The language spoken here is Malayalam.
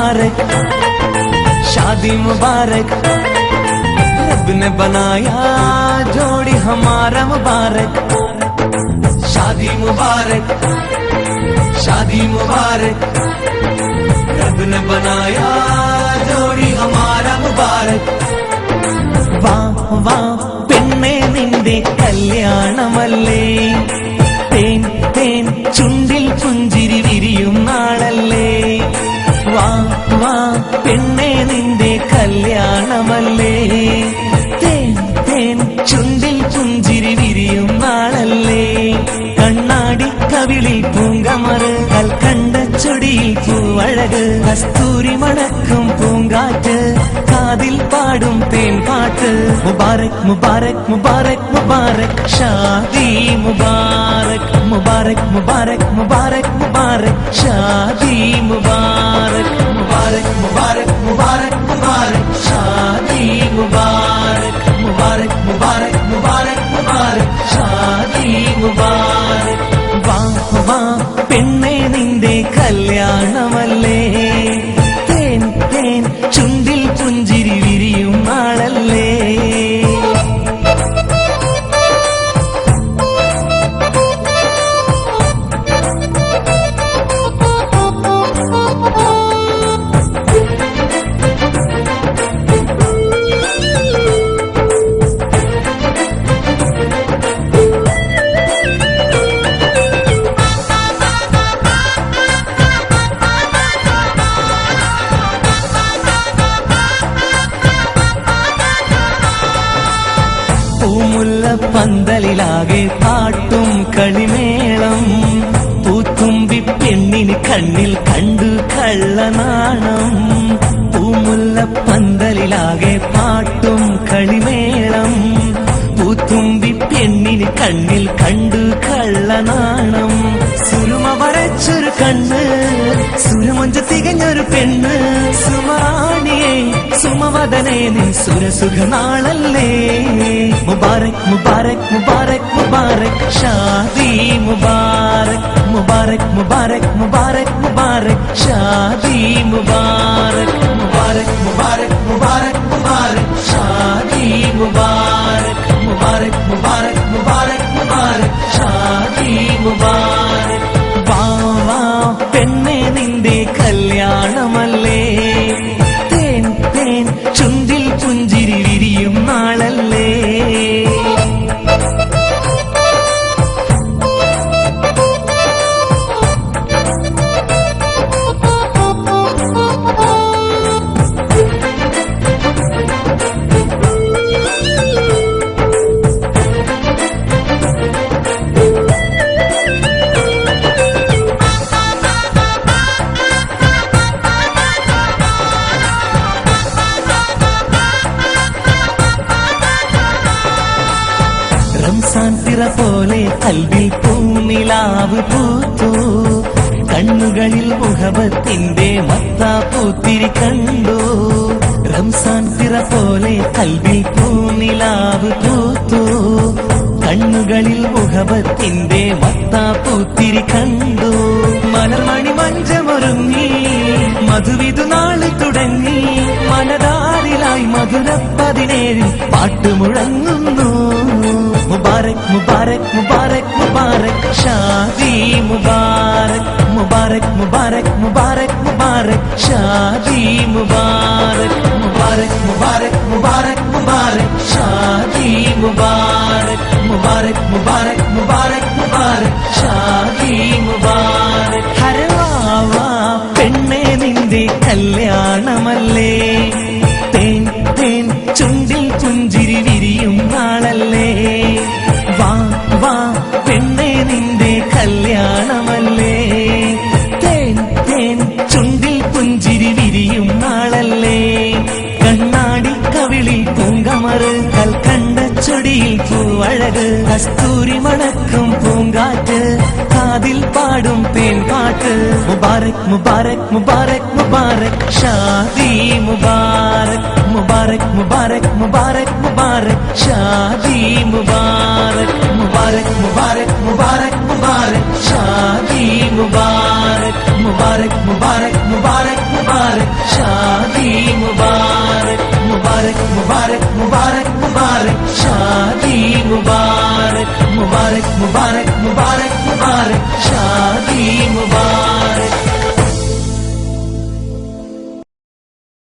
मुबारक, शादी मुबारक, रब ने बनाया जोड़ी हमारा मुबारक। शादी मुबारक शादी मुबारक, रब ने बनाया जोड़ी हमारा मुबारक। वाह वाह, पिन्ने निंदे कल्याणमल्ले പൂവഴക് കസ്തൂരി മണക്കും പൂങ്കാറ്റ്. കാതിൽ പാടും തേൻ പാട്ട് മുബാരക് മുബാരക് മുബാരക് മുബാരക് ഷാദി മുബാരക് മുബാരക് മുബാരക് മുബാരക് മുബാരക് ഷാദി മുബാരക് പൂമുല്ല പന്തലിലാകെ പാട്ടും കളിമേളം പൂത്തുമ്പി പെണ്ണിന് കണ്ണിൽ കണ്ടു കള്ളനാണം പൂമുല്ല പന്തലിലാകെ പാട്ടും കളിമേളം പൂത്തുമ്പി പെണ്ണിന് കണ്ണിൽ കണ്ടു കള്ളനാണം സുരുമ വരച്ചൊരു കണ്ണ് സുരമൊഞ്ച് തികഞ്ഞൊരു പെണ്ണ് സുമറാണിയെ സുമവദനെ നീ സുരസുഖ നാളല്ലേ മുബാരക് മുബാരക് മുബാരക് മുബാരക് ഷാദി മുബാരക് മുബാരക് മുബാരക് മുബാരക് മുബാരക് ഷാദി മുബാരക് മുബാരക് മുബാരക് മുബാരക് മുബാരക് ഷാദി പോലെ കൽവിൽ പൂനിലാവ് പൂത്തു. കണ്ണുകളിൽ മുഹബത്തിന്റെ മത്താ പൂത്തിരി കണ്ടു. റംസാൻ തിറ പോലെ കൽവിൽ പൂനിലാവ് പൂത്തു. കണ്ണുകളിൽ മുഹബത്തിന്റെ മത്താ പൂത്തിരി കണ്ടു. മനർമണി മഞ്ചമൊരുങ്ങി മധുവിധു നാളിൽ തുടങ്ങി. മനതാരിലായി മധുര പതിനേഴിൽ പാട്ടു മുഴങ്ങുന്നു മുബാരക് മുബാരക് മുബാരക് ഷാദി മുബാരക് മുബാരക് മുബാരക് മുബാരക് മുബാരക് ഷാദി മുബാരക് മുബാരക് മുബാരക് മുബാരക് മുബാരക് ഷാദി മുബാരക് മുബാരക് മുബാരക് മുബാരക് മുബാരക് ഷാദി മുബാരക് ഹരവാവാ പെണ്ണെ നിന്റെ കല്യാണമല്ലേ പൂങ്കമറ് കൽക്കണ്ട ചുടിയിൽ പൂവഴക് കസ്തൂരി മണക്കും പൂങ്കാറ്റ് കാതിൽ പാടും പേൻപാട്ട് മുബാരക് മുബാരക് മുബാരക് മുബാരക് ഷാദി മുബാരക് മുബാരക് മുബാരക് മുബാരക് മുബാരക് ഷാദി മുബാരക് മുബാരക് മുബാരക് മുബാരക് മുബാരക് ഷാദി മുബാരക് മുബാരക് മുബാരക് മുബാരക് മുബാരക് ഷാദി മുബാരക് മുബാരക് മുബാരക് മുബാരക് മുബാരക് ഷാദി മുബാരക് മുബാരക് മുബാരക് മുബാരക് മുബാരക് ഷാദി മുബാരക്